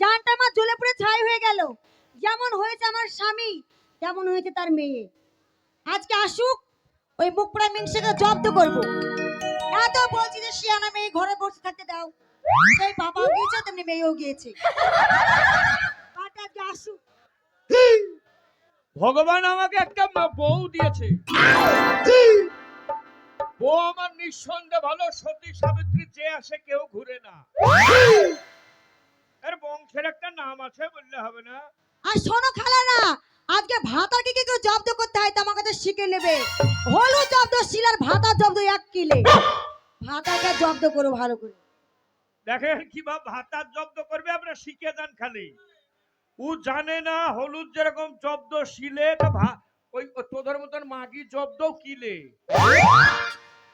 জানটা আমার জ্বলে পুড়ে ছাই হয়ে গেল। যেমন হয়েছে আমার স্বামী তেমন হয়েছে তার মেয়ে? আজকে আসুক ওই মুখ পোড়া মিংসেকে জব্দ করব। এত বলছি যে শিয়ানা মেয়ে ঘরে বসে থাকতে দাও। সেই বাবাও গিয়েছে তেমনি মেয়েও গিয়েছে। আজকে আসুক। ভগবান আমাকে একটা বউ দিয়েছে। বউ আমার নিঃসন্দেহে ভালো সতী সাবিত্রী যে আসে কেউ ঘুরে না। এর বংশের একটা নাম আছে বললে হবে না। আর শোনো খালা না আজকে ভাতাকে কি কেউ জব্দ করতে হয় তো আমার কাছে শিখে নেবে। হলুদ জব্দ, শিলার ভাতা জব্দ এক কিলে। ভাতাকে জব্দ করো ভালো করে। দেখেন কীভাবে ভাতা জব্দ করবে আমরা শিখে যান খালি। ও জানে না হলুদ যেরকম জব্দ শিলে ওই তোদের মতন মাগি জব্দ কিলে।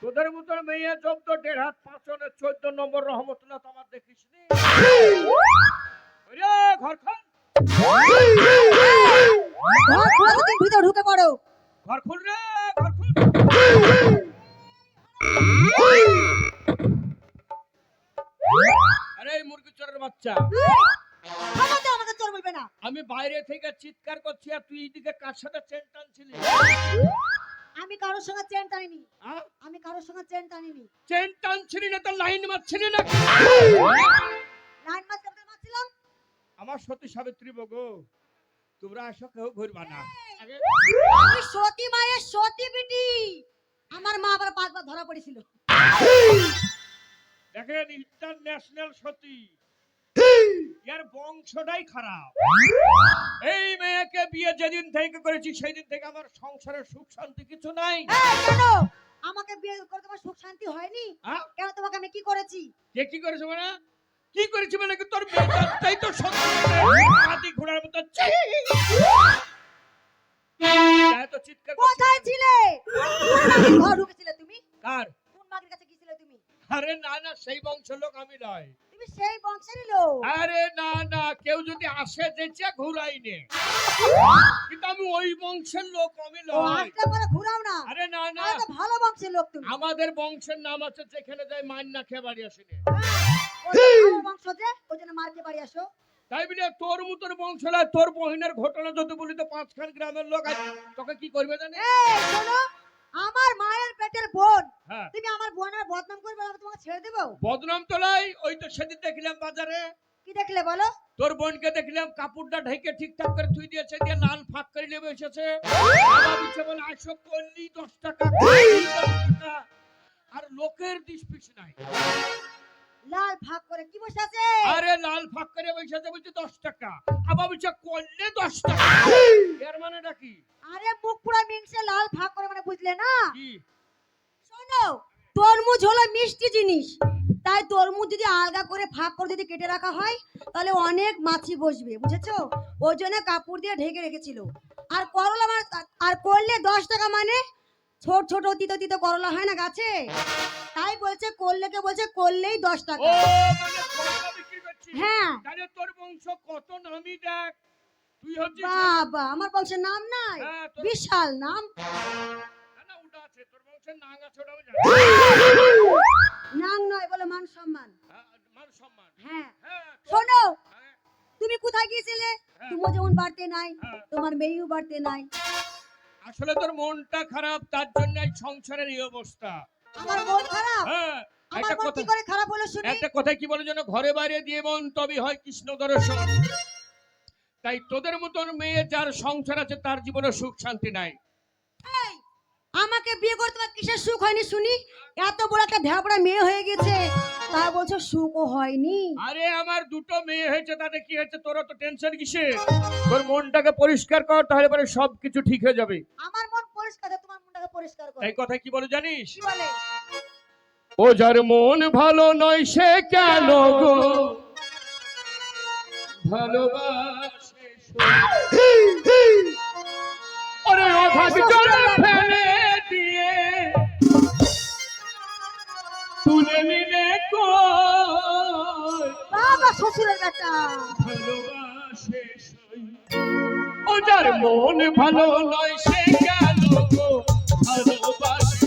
তোদের মতন মেয়ে জব্দ দেড় হাত পাঁচনের চোদ্দ নম্বর রহমতুল্লাহ তোমার দেখিস নি। ঘর খান ঘর খুলে তুমি ভিতরে ঢুকে পড়ো। ঘর খুল রে ঘর খুল। আরে মুরগি চোরের বাচ্চা। আমাকে আমাকে চোর বলবে না। আমি বাইরে থেকে চিৎকার করছি আর তুই এইদিকে কার সাথে চেন টানছিলি? আমি কারোর সঙ্গে চেন টানিনি। হ্যাঁ? আমি কারোর সঙ্গে চেন টানিনি। চেন টানছিলি না তো লাইন মারছিলি না লাইন কাপড় মারছিলাম? আমার সতী সাবিত্রী বগো। তোমরা আসো কেউ ঘুরবা না। আমি সতী মায়ের সতী বিটি। আমার মা আবার পাঁচবার ধরা পড়েছিল। দেখেন ইন্টারন্যাশনাল সতী। এর বংশটাই খারাপ। এই মেয়েকে বিয়ে যেদিন থেকে করেছি সেই দিন থেকে আমার সংসারে সুখ শান্তি কিছু নাই। আমাকে বিয়ে করে তোমার সুখ শান্তি হয়নি? হ্যাঁ? কেন তোমাকে আমি কি করেছি? কে কি করেছ মানে? কি করেছে মানে তোর মেয়েটাই তো হাতি ঘোড়ার মতো কোথায় ছিলে? ঘর ঢুকেছিলে তুমি? কার? কোন মাগির কাছে গিয়েছিলে তুমি? আরে না না সেই বংশের লোক আমি নয়। তুমি সেই বংশেরই লোক? আরে না না কেউ যদি আসে যেচে ঘুরাই নে। কিন্তু আমি ওই বংশের লোক আমি নয়। আসলে পরে ঘুরাও না। আরে না না। ভালো বংশের লোক তুমি। আমাদের বংশের নাম আছে যেখানে যাই মান্য না খেয়ে বাড়ি আসেনি তাই বলে তোর মতন বংশ তোর বহিনের ঘটনা যদি বলি তো পাঁচখান গ্রামের লোক তোকে কি করবে জানে আমার মায়ের পেটের বোন হ্যাঁ। তুমি আমার বোনের বদনাম করবে আমি তোমাকে ছেড়ে দেবো? বদনাম তোলাই ওই তো সেদিন দেখলাম বাজারে। কি দেখলে বলো? তোর বোনকে দেখলাম কাপড়টা ঢেকে ঠিকঠাক করে থুই দিয়েছে দিয়ে লাল ফাঁক করে নিয়ে বসেছে আবার বলে টাকা করলি দশ টাকা। আর লোকের দিস পিস নাই। লাল ভাগ করে কি বসে আছে? আরে লাল ফাঁক করে বসেছে বলছে দশ টাকা। আবার বলছে করলে দশ টাকা। এর মানেটা কি? আরে মুখ পুরা মিংসে লাল ভাগ করে মানে বুঝলে না? কি? শোনো তরমুজ হলো মিষ্টি জিনিস। তাই তরমুজ যদি আলগা করে ফাঁক করে যদি কেটে রাখা হয় তাহলে অনেক মাছি বসবে বুঝেছ? ওই জন্য কাপড় দিয়ে ঢেকে রেখেছিল। আর করলা মানে আর করলে দশ টাকা মানে ছোট ছোট তিতো তিতো করলা হয় না গাছে? তাই বলছে করলেকে বলছে করলেই দশ টাকা। মানে হ্যাঁ। তাহলে তোর বংশ কত নামি দেখ? তুই হচ্ছিস বাবা আমার বংশের নাম নাই। হ্যাঁ, বিশাল নাম। নাম নয় বলে মান সম্মান। হ্যাঁ, মান সম্মান। হ্যাঁ। হ্যাঁ। শোনো তুমি কোথায় গিয়েছিলে। তোমার যেমন বাড়তে নাই। তোমার মেয়েও বাড়তে নাই। আসলে তোর মনটা খারাপ তার জন্য এই সংসারের এই অবস্থা। আমার মন খারাপ? হ্যাঁ আমার মন কি করে খারাপ হলো শুনি? একটা কথা কি বলে যেন ঘরে বাইরে দিয়ে মন তবে হয় কৃষ্ণ দর্শন। তাই তোদের মতন মেয়ে যার সংসার আছে তার জীবনে সুখ শান্তি নাই। আমাকে বিয়ে করতে তোমার কিসের সুখ হয়নি শুনি? এত বড় একটা ধেপড়া মেয়ে হয়ে গেছে তা বলছো সুখও হয়নি? আরে আমার দুটো মেয়ে হয়েছে তাতে কি হয়েছে? তোরা তো টেনশন কিসে তোর মনটাকে পরিষ্কার কর তাহলে পরে সব কিছু ঠিক হয়ে যাবে। আমার মন পরিষ্কার তোমার মনটাকে পরিষ্কার করো। এই কথা কি বলে জানিস? কি বলে? ও যার মন ভালো নয় সে কেন গো? ভালোবাসে ওরে অভাগ জলে ফেলে দিয়ে তুলে নিলে বাবা শ্বশুরের বেটা। ভালোবাসে ও যার মন ভালো নয় সে ভালোবাসে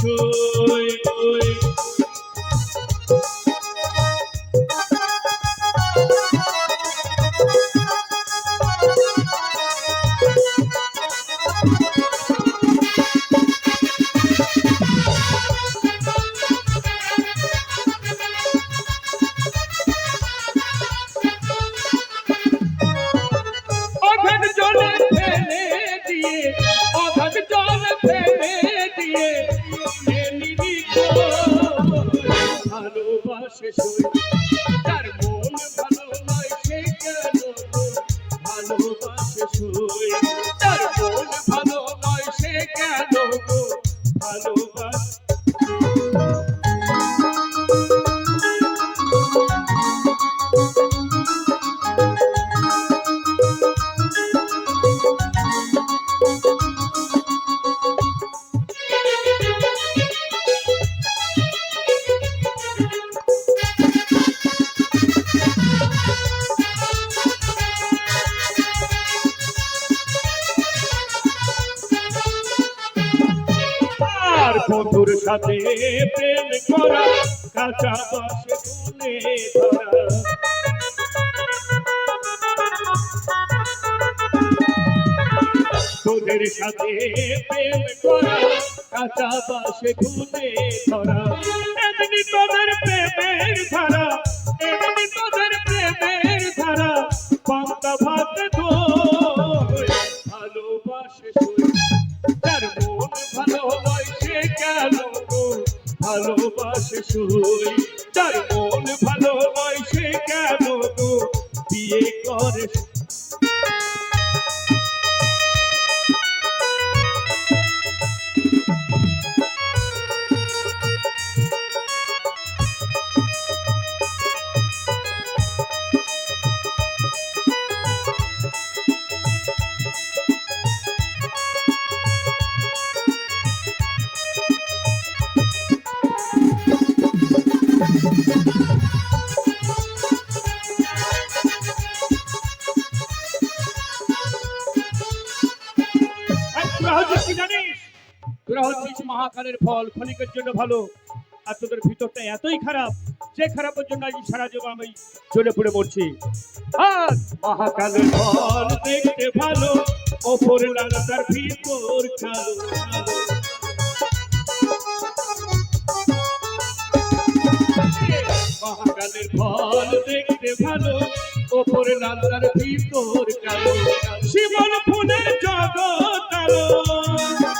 সই। বন্ধুর সাথে প্রেম করা, কাঁচা বাসে তুলে তোদের সাথে প্রেম করা, কাঁচা বাসে তুলে ধরা। সই তার মন ভালো সে কেন তো বিয়ে করে তোরা হচ্ছিস মহাকালের ফল, ক্ষণিকের জন্য ভালো। আর তোদের ভিতরটা এতই খারাপ, যে খারাপের জন্য আজ সারা জীবন আমি চলে পড়ে আর মহাকালের ফল দেখতে ভালো, ওপরে লাগা তার ভিতর কালো মহাকালের ফল দেখতে ভালো, ওপরে লাল তার ভিতর কালো। শিবন ফুলের জগৎ ভালো